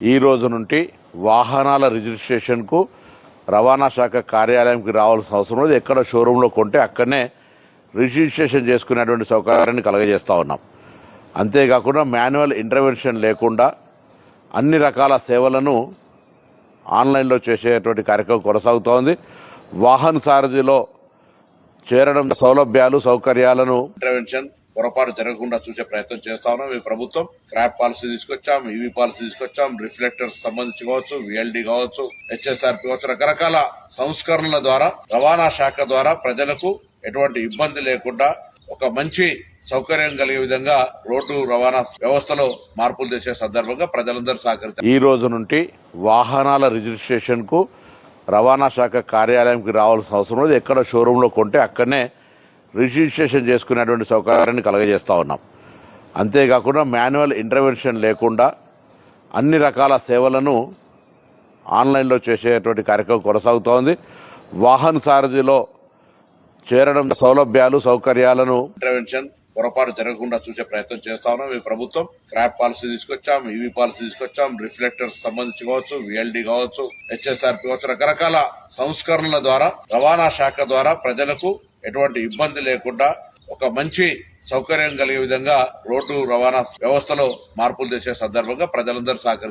ఈ రోజు నుండి వాహనాల రిజిస్ట్రేషన్కు రవాణా శాఖ కార్యాలయంకి రావాల్సిన అవసరం లేదు. ఎక్కడ షోరూంలో కొంటే అక్కడనే రిజిస్ట్రేషన్ చేసుకునేటువంటి సౌకర్యాన్ని కలగజేస్తూ ఉన్నాం. అంతేకాకుండా మాన్యువల్ ఇంటర్వెన్షన్ లేకుండా అన్ని రకాల సేవలను ఆన్లైన్లో చేసేటువంటి కార్యక్రమం కొనసాగుతోంది వాహన సారథిలో చేరడం సౌలభ్యాలు సౌకర్యాలను ఇంటర్వెన్షన్ పొరపాటు జరగకుండా చూసే ప్రయత్నం చేస్తా ఉన్నాం. ఈ ప్రభుత్వం క్రాప్ పాలసీ తీసుకొచ్చాం ఈవీ పాలసీ తీసుకొచ్చాం రిఫ్లెక్టర్స్ సంబంధించి కావచ్చు విఎల్డి కావచ్చు హెచ్ఎస్ఆర్పి కావచ్చు రకరకాల సంస్కరణల ద్వారా రవాణా శాఖ ద్వారా ప్రజలకు ఎటువంటి ఇబ్బంది లేకుండా ఒక మంచి సౌకర్యం కలిగే విధంగా రోడ్డు రవాణా వ్యవస్థలో మార్పులు చేసే సందర్భంగా ప్రజలందరూ సహకరించారు ఈ రోజు నుండి వాహనాల రిజిస్ట్రేషన్కు రవాణా శాఖ కార్యాలయంకి రావాల్సిన అవసరం లేదు. ఎక్కడ షోరూంలో కొంటే అక్కడనే రిజిస్ట్రేషన్ చేసుకునేటువంటి సౌకర్యాన్ని కలగజేస్తూ ఉన్నాం. అంతేకాకుండా మాన్యువల్ ఇంటర్వెన్షన్ లేకుండా అన్ని రకాల సేవలను ఆన్లైన్లో చేసేటువంటి కార్యక్రమం కొనసాగుతోంది. వాహన సారథిలో చేరడం సౌలభ్యాలు సౌకర్యాలను ఇంటర్వెన్షన్ పొరపాటు జరగకుండా చూసే ప్రయత్నం చేస్తా ఉన్నాం. ఈ ప్రభుత్వం క్రాప్ పాలసీ తీసుకొచ్చాం ఈవీ పాలసీ తీసుకొచ్చాం రిఫ్లెక్టర్స్ సంబంధించి కావచ్చు విఎల్డి కావచ్చు హెచ్ఎస్ఆర్పి కావచ్చు రకరకాల సంస్కరణల ద్వారా రవాణా శాఖ ద్వారా ప్రజలకు ఎటువంటి ఇబ్బంది లేకుండా ఒక మంచి సౌకర్యం కలిగే విధంగా రోడ్డు రవాణా వ్యవస్థలో మార్పులు చేసే సందర్భంగా ప్రజలందరూ సహకరించారు.